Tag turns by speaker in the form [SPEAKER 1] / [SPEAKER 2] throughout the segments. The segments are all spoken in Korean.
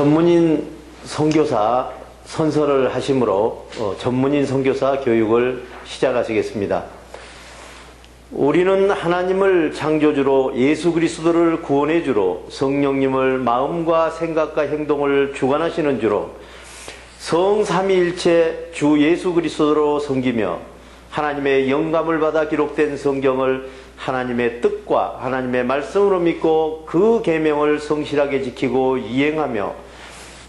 [SPEAKER 1] 전문인 선교사 선서를 하심으로 어, 전문인 선교사 교육을 시작하시겠습니다. 우리는 하나님을 창조주로 예수 그리스도를 구원해 주로 성령님을 마음과 생각과 행동을 주관하시는 주로 성삼위일체 주 예수 그리스도로 섬기며 하나님의 영감을 받아 기록된 성경을 하나님의 뜻과 하나님의 말씀으로 믿고 그 계명을 성실하게 지키고 이행하며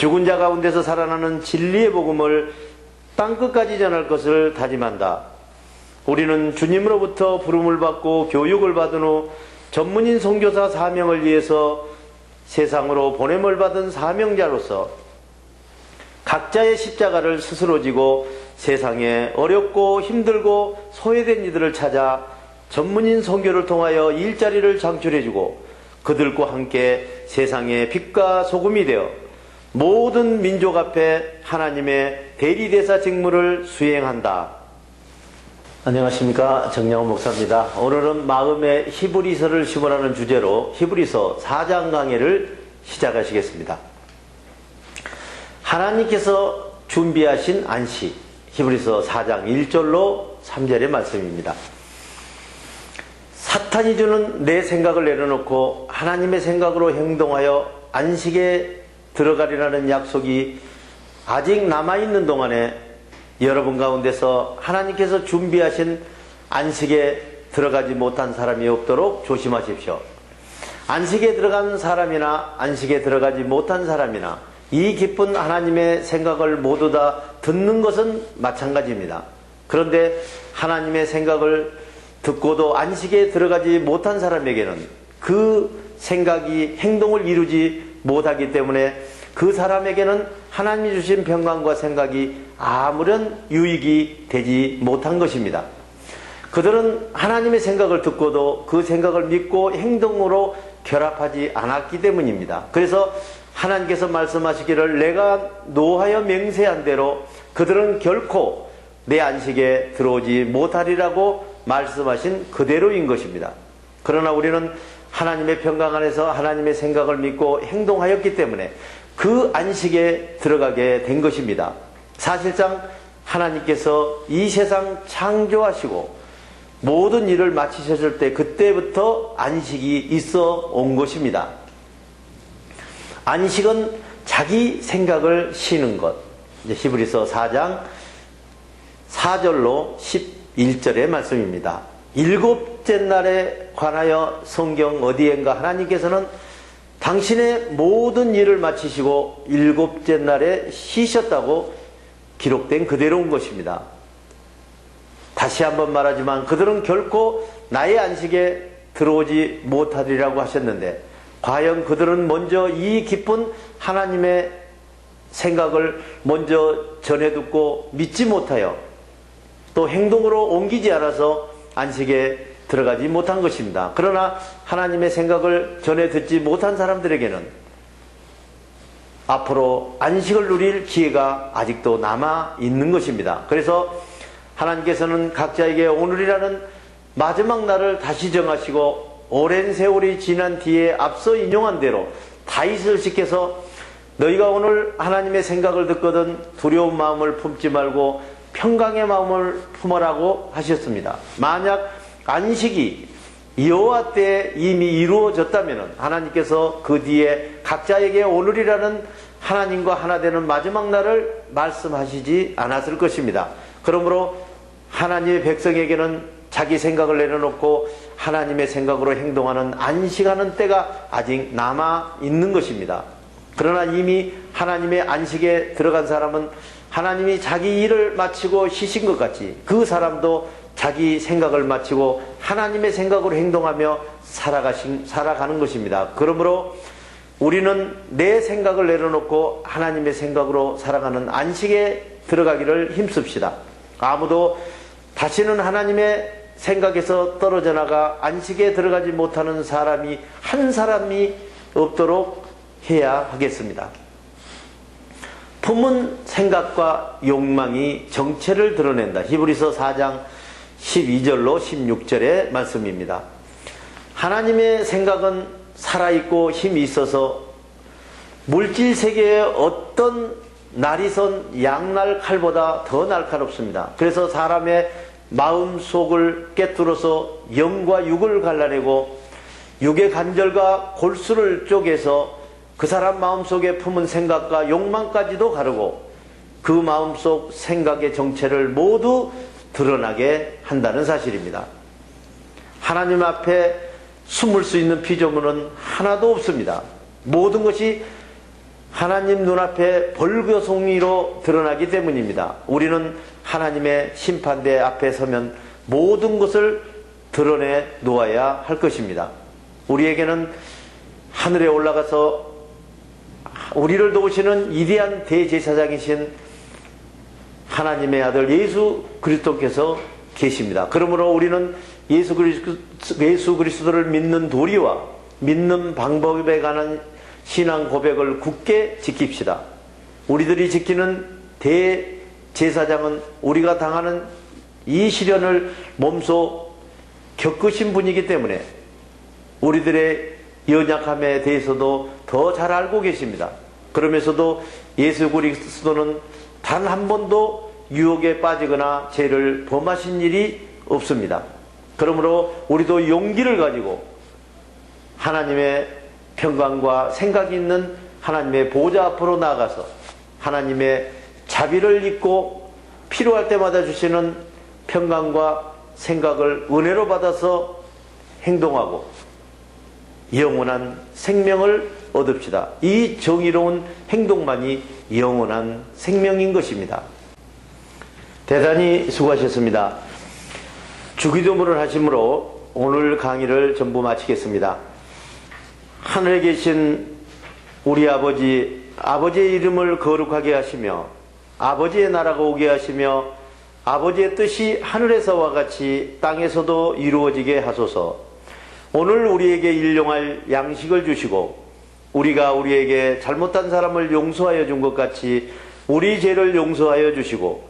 [SPEAKER 1] 죽은 자 가운데서 살아나는 진리의 복음을 땅끝까지 전할 것을 다짐한다. 우리는 주님으로부터 부름을 받고 교육을 받은 후 전문인 선교사 사명을 위해서 세상으로 보냄을 받은 사명자로서 각자의 십자가를 스스로 지고 세상에 어렵고 힘들고 소외된 이들을 찾아 전문인 선교를 통하여 일자리를 창출해주고 그들과 함께 세상의 빛과 소금이 되어 모든 민족 앞에 하나님의 대리대사 직무를 수행한다. 안녕하십니까 정영호 목사입니다. 오늘은 마음의 히브리서를 시원하는 주제로 히브리서 4장 강해를 시작하시겠습니다. 하나님께서 준비하신 안식 히브리서 4장 1절로 3절의 말씀입니다. 사탄이 주는 내 생각을 내려놓고 하나님의 생각으로 행동하여 안식에 들어가리라는 약속이 아직 남아있는 동안에 여러분 가운데서 하나님께서 준비하신 안식에 들어가지 못한 사람이 없도록 조심하십시오. 안식에 들어간 사람이나 안식에 들어가지 못한 사람이나 이 기쁜 하나님의 생각을 모두 다 듣는 것은 마찬가지입니다. 그런데 하나님의 생각을 듣고도 안식에 들어가지 못한 사람에게는 그 생각이 행동을 이루지 못하기 때문에 그 사람에게는 하나님이 주신 평강과 생각이 아무런 유익이 되지 못한 것입니다. 그들은 하나님의 생각을 듣고도 그 생각을 믿고 행동으로 결합하지 않았기 때문입니다. 그래서 하나님께서 말씀하시기를 내가 노하여 맹세한 대로 그들은 결코 내 안식에 들어오지 못하리라고 말씀하신 그대로인 것입니다. 그러나 우리는 하나님의 평강 안에서 하나님의 생각을 믿고 행동하였기 때문에 그 안식에 들어가게 된 것입니다. 사실상 하나님께서 이 세상 창조하시고 모든 일을 마치셨을 때 그때부터 안식이 있어 온 것입니다. 안식은 자기 생각을 쉬는 것. 히브리서 4장 4절로 11절의 말씀입니다. 일곱 째 날에 관하여 성경 어디엔가 하나님께서는 당신의 모든 일을 마치시고 일곱째 날에 쉬셨다고 기록된 그대로인 것입니다. 다시 한번 말하지만 그들은 결코 나의 안식에 들어오지 못하리라고 하셨는데 과연 그들은 먼저 이 기쁜 하나님의 생각을 먼저 전해 듣고 믿지 못하여 또 행동으로 옮기지 않아서 안식에 들어가지 못한 것입니다. 그러나 하나님의 생각을 전해 듣지 못한 사람들에게는 앞으로 안식을 누릴 기회가 아직도 남아 있는 것입니다. 그래서 하나님께서는 각자에게 오늘이라는 마지막 날을 다시 정하시고 오랜 세월이 지난 뒤에 앞서 인용한 대로 다윗을 시켜서 너희가 오늘 하나님의 생각을 듣거든 두려운 마음을 품지 말고 평강의 마음을 품으라고 하셨습니다. 만약 안식이 여호와 때 이미 이루어졌다면 하나님께서 그 뒤에 각자에게 오늘이라는 하나님과 하나 되는 마지막 날을 말씀하시지 않았을 것입니다. 그러므로 하나님의 백성에게는 자기 생각을 내려놓고 하나님의 생각으로 행동하는 안식하는 때가 아직 남아 있는 것입니다. 그러나 이미 하나님의 안식에 들어간 사람은 하나님이 자기 일을 마치고 쉬신 것 같이 그 사람도 자기 생각을 마치고 하나님의 생각으로 행동하며 살아가신, 살아가는 것입니다. 그러므로 우리는 내 생각을 내려놓고 하나님의 생각으로 살아가는 안식에 들어가기를 힘씁시다. 아무도 다시는 하나님의 생각에서 떨어져 나가 안식에 들어가지 못하는 사람이 한 사람이 없도록 해야 하겠습니다. 품은 생각과 욕망이 정체를 드러낸다. 히브리서 4장 12절로 16절의 말씀입니다. 하나님의 생각은 살아있고 힘이 있어서 물질 세계의 어떤 날이선 양날 칼보다 더 날카롭습니다. 그래서 사람의 마음 속을 깨뚫어서 영과 육을 갈라내고 육의 관절과 골수를 쪼개서 그 사람 마음 속에 품은 생각과 욕망까지도 가르고 그 마음 속 생각의 정체를 모두 드러나게 한다는 사실입니다. 하나님 앞에 숨을 수 있는 피조물은 하나도 없습니다. 모든 것이 하나님 눈앞에 벌거송이로 드러나기 때문입니다. 우리는 하나님의 심판대 앞에 서면 모든 것을 드러내 놓아야 할 것입니다. 우리에게는 하늘에 올라가서 우리를 도우시는 위대한 대제사장이신 하나님의 아들 예수 그리스도께서 계십니다. 그러므로 우리는 예수 그리스도, 예수 그리스도를 믿는 도리와 믿는 방법에 관한 신앙 고백을 굳게 지킵시다. 우리들이 지키는 대제사장은 우리가 당하는 이 시련을 몸소 겪으신 분이기 때문에 우리들의 연약함에 대해서도 더 잘 알고 계십니다. 그러면서도 예수 그리스도는 단 한 번도 유혹에 빠지거나 죄를 범하신 일이 없습니다. 그러므로 우리도 용기를 가지고 하나님의 평강과 생각이 있는 하나님의 보좌 앞으로 나가서 하나님의 자비를 잊고 필요할 때마다 주시는 평강과 생각을 은혜로 받아서 행동하고 영원한 생명을 얻읍시다. 이 정의로운 행동만이 영원한 생명인 것입니다. 대단히 수고하셨습니다. 주기도문을 하심으로 오늘 강의를 전부 마치겠습니다. 하늘에 계신 우리 아버지, 아버지의 이름을 거룩하게 하시며 아버지의 나라가 오게 하시며 아버지의 뜻이 하늘에서와 같이 땅에서도 이루어지게 하소서. 오늘 우리에게 일용할 양식을 주시고 우리가 우리에게 잘못한 사람을 용서하여 준 것 같이 우리 죄를 용서하여 주시고